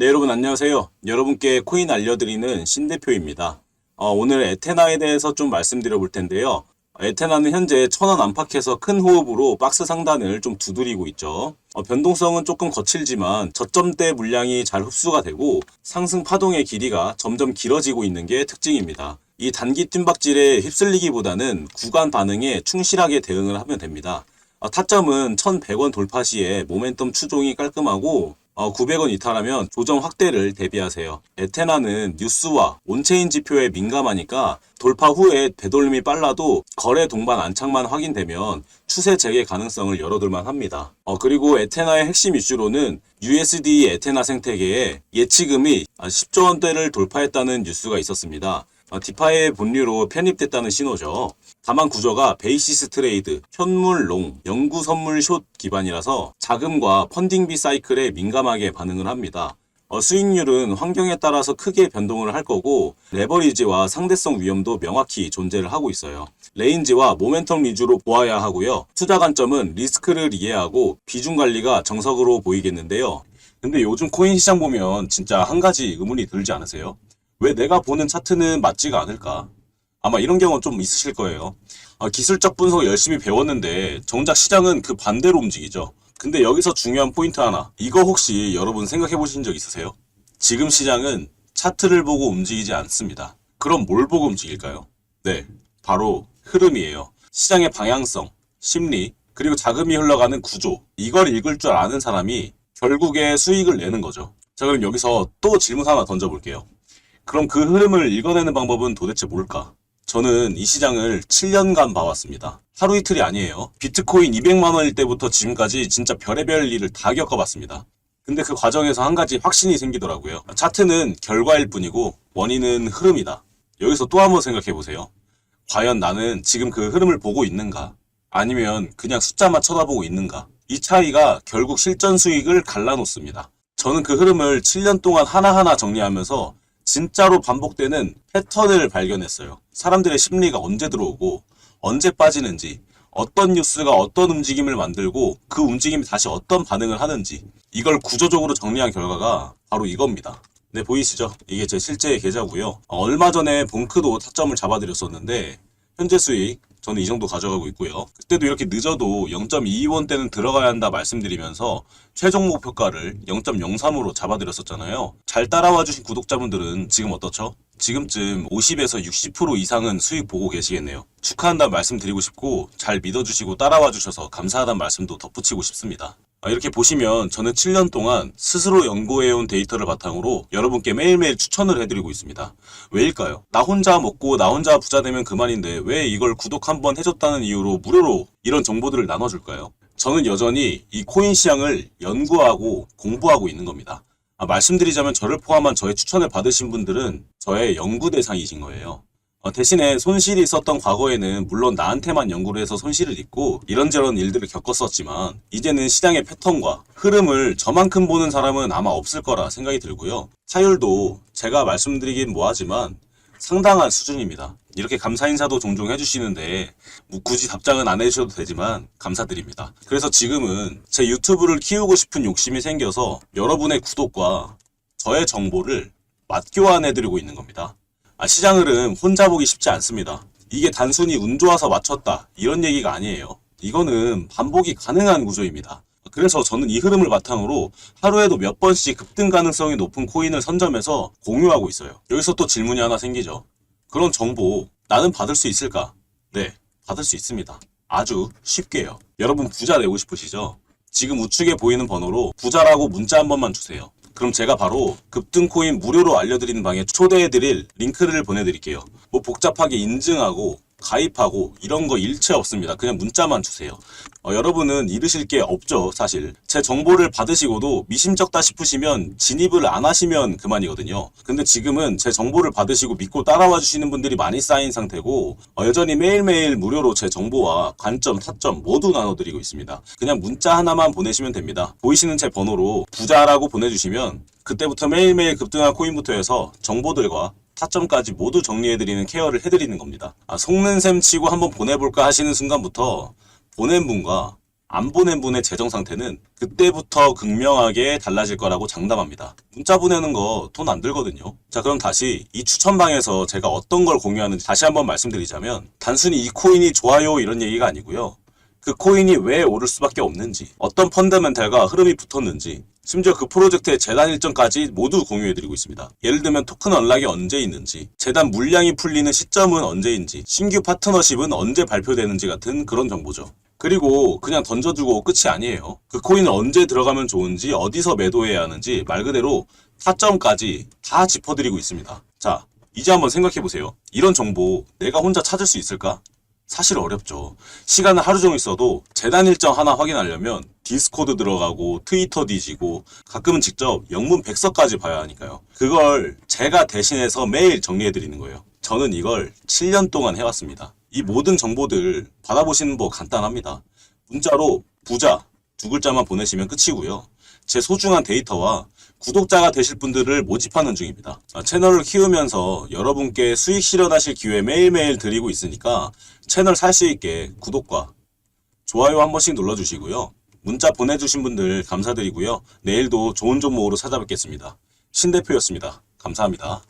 네, 여러분 안녕하세요. 여러분께 코인 알려드리는 신 대표입니다. 어, 오늘 에테나에 대해서 좀 말씀드려 볼 텐데요. 에테나는 현재 천원 안팎에서 큰 호흡으로 박스 상단을 좀 두드리고 있죠. 어, 변동성은 조금 거칠지만 저점대 물량이 잘 흡수가 되고 상승 파동의 길이가 점점 길어지고 있는 게 특징입니다. 이 단기 뜀박질에 휩쓸리기보다는 구간 반응에 충실하게 대응을 하면 됩니다. 어, 타점은 1100원 돌파 시에 모멘텀 추종이 깔끔하고 어, 900원 이탈하면 조정 확대를 대비하세요. 에테나는 뉴스와 온체인 지표에 민감하니까 돌파 후에 되돌림이 빨라도 거래 동반 안착만 확인되면 추세 재개 가능성을 열어둘만 합니다. 어, 그리고 에테나의 핵심 이슈로는 USD 에테나 생태계에 예치금이 10조 원대를 돌파했다는 뉴스가 있었습니다. 어, 디파이의 본류로 편입됐다는 신호죠. 다만 구조가 베이시스 트레이드, 현물 롱, 영구 선물 숏 기반이라서 자금과 펀딩비 사이클에 민감하게 반응을 합니다. 어, 수익률은 환경에 따라서 크게 변동을 할 거고 레버리지와 상대성 위험도 명확히 존재를 하고 있어요. 레인지와 모멘텀 위주로 보아야 하고요. 투자 관점은 리스크를 이해하고 비중 관리가 정석으로 보이겠는데요. 근데 요즘 코인 시장 보면 진짜 한 가지 의문이 들지 않으세요? 왜 내가 보는 차트는 맞지가 않을까? 아마 이런 경우 좀 있으실 거예요. 아, 기술적 분석 열심히 배웠는데 정작 시장은 그 반대로 움직이죠. 근데 여기서 중요한 포인트 하나. 이거 혹시 여러분 생각해 보신 적 있으세요? 지금 시장은 차트를 보고 움직이지 않습니다. 그럼 뭘 보고 움직일까요? 네, 바로 흐름이에요. 시장의 방향성, 심리, 그리고 자금이 흘러가는 구조. 이걸 읽을 줄 아는 사람이 결국에 수익을 내는 거죠. 자, 그럼 여기서 또 질문 하나 던져볼게요. 그럼 그 흐름을 읽어내는 방법은 도대체 뭘까? 저는 이 시장을 7년간 봐왔습니다. 하루 이틀이 아니에요. 비트코인 200만 원일 때부터 지금까지 진짜 별의별 일을 다 겪어봤습니다. 근데 그 과정에서 한 가지 확신이 생기더라고요. 차트는 결과일 뿐이고 원인은 흐름이다. 여기서 또 한번 생각해 보세요. 과연 나는 지금 그 흐름을 보고 있는가? 아니면 그냥 숫자만 쳐다보고 있는가? 이 차이가 결국 실전 수익을 갈라놓습니다. 저는 그 흐름을 7년 동안 하나하나 정리하면서 진짜로 반복되는 패턴을 발견했어요. 사람들의 심리가 언제 들어오고 언제 빠지는지 어떤 뉴스가 어떤 움직임을 만들고 그 움직임이 다시 어떤 반응을 하는지 이걸 구조적으로 정리한 결과가 바로 이겁니다. 네 보이시죠? 이게 제 실제 계좌고요. 얼마 전에 봉크도 타점을 잡아드렸었는데 현재 수익 저는 이 정도 가져가고 있고요. 그때도 이렇게 늦어도 0.22원대는 들어가야 한다 말씀드리면서 최종 목표가를 0.03으로 잡아드렸었잖아요. 잘 따라와 주신 구독자분들은 지금 어떻죠? 지금쯤 50에서 60% 이상은 수익 보고 계시겠네요. 축하한다는 말씀 드리고 싶고 잘 믿어주시고 따라와 주셔서 감사하다는 말씀도 덧붙이고 싶습니다. 아, 이렇게 보시면 저는 7년 동안 스스로 연구해온 데이터를 바탕으로 여러분께 매일매일 추천을 해드리고 있습니다. 왜일까요? 나 혼자 먹고 나 혼자 부자 되면 그만인데 왜 이걸 구독 한번 해줬다는 이유로 무료로 이런 정보들을 나눠줄까요? 저는 여전히 이 코인 시장을 연구하고 공부하고 있는 겁니다. 아, 말씀드리자면 저를 포함한 저의 추천을 받으신 분들은 저의 연구 대상이신 거예요. 어, 대신에 손실이 있었던 과거에는 물론 나한테만 연구를 해서 손실을 입고 이런저런 일들을 겪었었지만 이제는 시장의 패턴과 흐름을 저만큼 보는 사람은 아마 없을 거라 생각이 들고요. 차율도 제가 말씀드리긴 뭐하지만 상당한 수준입니다. 이렇게 감사 인사도 종종 해주시는데 뭐 굳이 답장은 안 해주셔도 되지만 감사드립니다. 그래서 지금은 제 유튜브를 키우고 싶은 욕심이 생겨서 여러분의 구독과 저의 정보를 맞교환해드리고 있는 겁니다. 아, 시장 흐름 혼자 보기 쉽지 않습니다. 이게 단순히 운 좋아서 맞췄다 이런 얘기가 아니에요. 이거는 반복이 가능한 구조입니다. 그래서 저는 이 흐름을 바탕으로 하루에도 몇 번씩 급등 가능성이 높은 코인을 선점해서 공유하고 있어요. 여기서 또 질문이 하나 생기죠. 그런 정보 나는 받을 수 있을까? 네, 받을 수 있습니다. 아주 쉽게요. 여러분 부자 되고 싶으시죠? 지금 우측에 보이는 번호로 부자라고 문자 한 번만 주세요. 그럼 제가 바로 급등 코인 무료로 알려드리는 방에 초대해드릴 링크를 보내드릴게요. 뭐 복잡하게 인증하고 가입하고 이런 거 일체 없습니다. 그냥 문자만 주세요. 어, 여러분은 잃으실 게 없죠, 사실. 제 정보를 받으시고도 미심쩍다 싶으시면 진입을 안 하시면 그만이거든요. 근데 지금은 제 정보를 받으시고 믿고 따라와 주시는 분들이 많이 쌓인 상태고 어, 여전히 매일매일 무료로 제 정보와 관점, 타점 모두 나눠드리고 있습니다. 그냥 문자 하나만 보내시면 됩니다. 보이시는 제 번호로 부자라고 보내주시면 그때부터 매일매일 급등한 코인부터 해서 정보들과 타점까지 모두 정리해드리는 케어를 해드리는 겁니다. 아, 속는 셈 치고 한번 보내볼까 하시는 순간부터 보낸 분과 안 보낸 분의 재정 상태는 그때부터 극명하게 달라질 거라고 장담합니다. 문자 보내는 거 돈 안 들거든요. 자, 그럼 다시 이 추천방에서 제가 어떤 걸 공유하는지 다시 한번 말씀드리자면 단순히 이 코인이 좋아요 이런 얘기가 아니고요. 그 코인이 왜 오를 수밖에 없는지, 어떤 펀더멘탈과 흐름이 붙었는지, 심지어 그 프로젝트의 재단 일정까지 모두 공유해드리고 있습니다. 예를 들면 토큰 언락이 언제 있는지, 재단 물량이 풀리는 시점은 언제인지, 신규 파트너십은 언제 발표되는지 같은 그런 정보죠. 그리고 그냥 던져두고 끝이 아니에요. 그 코인을 언제 들어가면 좋은지, 어디서 매도해야 하는지 말 그대로 타점까지 다 짚어드리고 있습니다. 자, 이제 한번 생각해보세요. 이런 정보 내가 혼자 찾을 수 있을까? 사실 어렵죠. 시간을 하루 종일 써도 재단 일정 하나 확인하려면 디스코드 들어가고 트위터 뒤지고 가끔은 직접 영문 백서까지 봐야 하니까요. 그걸 제가 대신해서 매일 정리해 드리는 거예요. 저는 이걸 7년 동안 해왔습니다. 이 모든 정보들 받아보시는 법 간단합니다. 문자로 부자 두 글자만 보내시면 끝이고요. 제 소중한 데이터와 구독자가 되실 분들을 모집하는 중입니다. 아, 채널을 키우면서 여러분께 수익 실현하실 기회 매일매일 드리고 있으니까 채널 살 수 있게 구독과 좋아요 한 번씩 눌러주시고요. 문자 보내주신 분들 감사드리고요. 내일도 좋은 종목으로 찾아뵙겠습니다. 신 대표였습니다. 감사합니다.